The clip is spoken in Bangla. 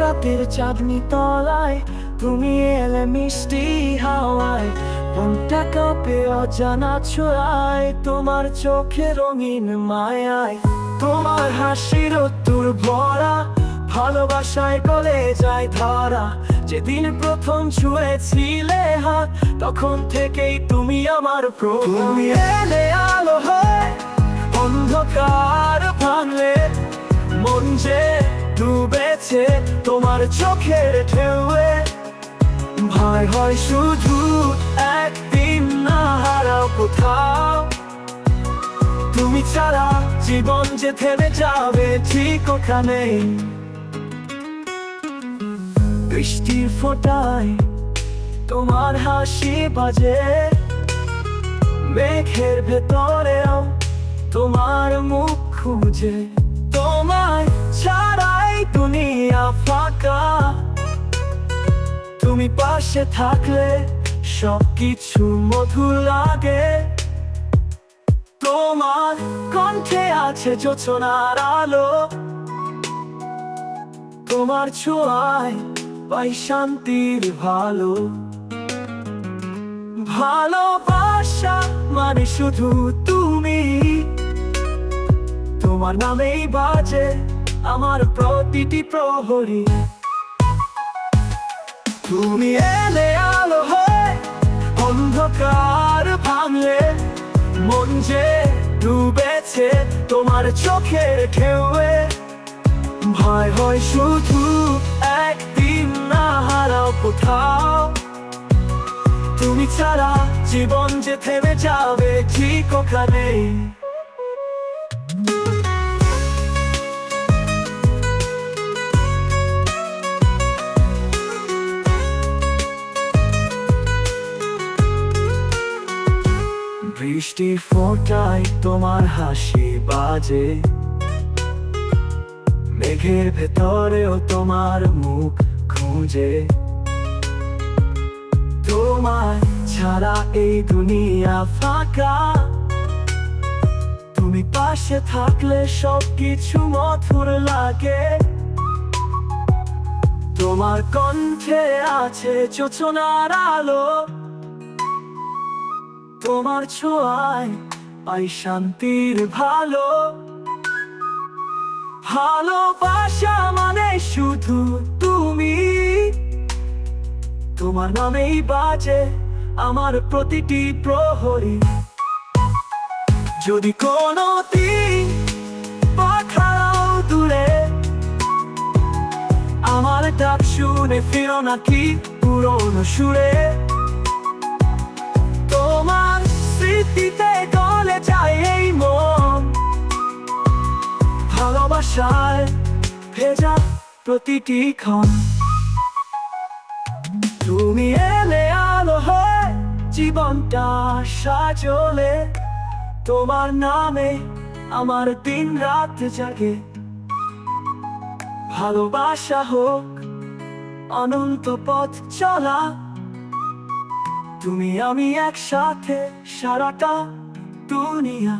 রাতের চাঁদনি তলায়, তুমি এলে মিষ্টি হাওয়ায়, মনটা কাঁপে অজানা ছোঁয়ায়, তোমার চোখে রঙিন মায়ায়। তোমার হাসির তোর ভরা, ভালোবাসায় গলে যায় ধরা। যেদিন প্রথম ছুঁয়েছিলে হাত, তখন থেকেই তুমি আমার প্রভু তুমি এলে আলো হয়ে চোখের ঢেউয়ে। ভয় হয় শুধু একদিন না, হারাও কোথাও। তুমি ছাড়া জীবন যে থেমে যাবে ঠিক ওখানে। বৃষ্টির ফোটায় তোমার হাসি বাজে। মেঘের ভেতরেও তোমার মুখ খুঁজে। ফাঁকা তুমি পাশে থাকলে সবকিছু মধুর লাগে। তোমার কণ্ঠে আছে যোচনার আলো। তোমার ছোঁয়ায় পাই শান্তির ভালো। ভালোবাসা মানে শুধু তুমি। তোমার নামেই বাজে আমার প্রতিটি প্রহরী। তুমি এলে আলো হয়ে অন্ধকার ভাঙলে, মন যে ডুবেছে তোমার চোখের ঢেউয়ে। ভয় হয় শুধু একদিন না, হারাও কোথাও। তুমি ছাড়া জীবন যে থেমে যাবে ঠিক ওখানেই। বৃষ্টি ফোটায় তোমার হাসি বাজে। মেঘের ভেতরেও তোমার মুখ খুঁজে। তোমার ছাড়া এই দুনিয়া ফাঁকা। তুমি পাশে থাকলে সবকিছু মধুর লাগে। তোমার কণ্ঠে আছে যোচনার আলো। তোমার ছোঁয়ায় পাই শান্তির ভালো। ভালোবাসা মানে শুধু তুমি। তোমার নামেই বাজে আমার প্রতিটি প্রহরী। যদি কোনো দিন পাখাও দূরে, আমার ডাক শুনে ফিরো নাকি পুরনো সুরে। তোমার স্মৃতিতে গলে যায় এই মন। ভালোবাসায় ভেজা প্রতিটি ক্ষণ। তুমি এলে আলো হয়ে জীবনটা সাজলে। তোমার নামে আমার দিন রাত জাগে। ভালোবাসা হোক, অনন্ত পথ চলা। তুমি আমি একসাথে সারাটা দুনিয়া।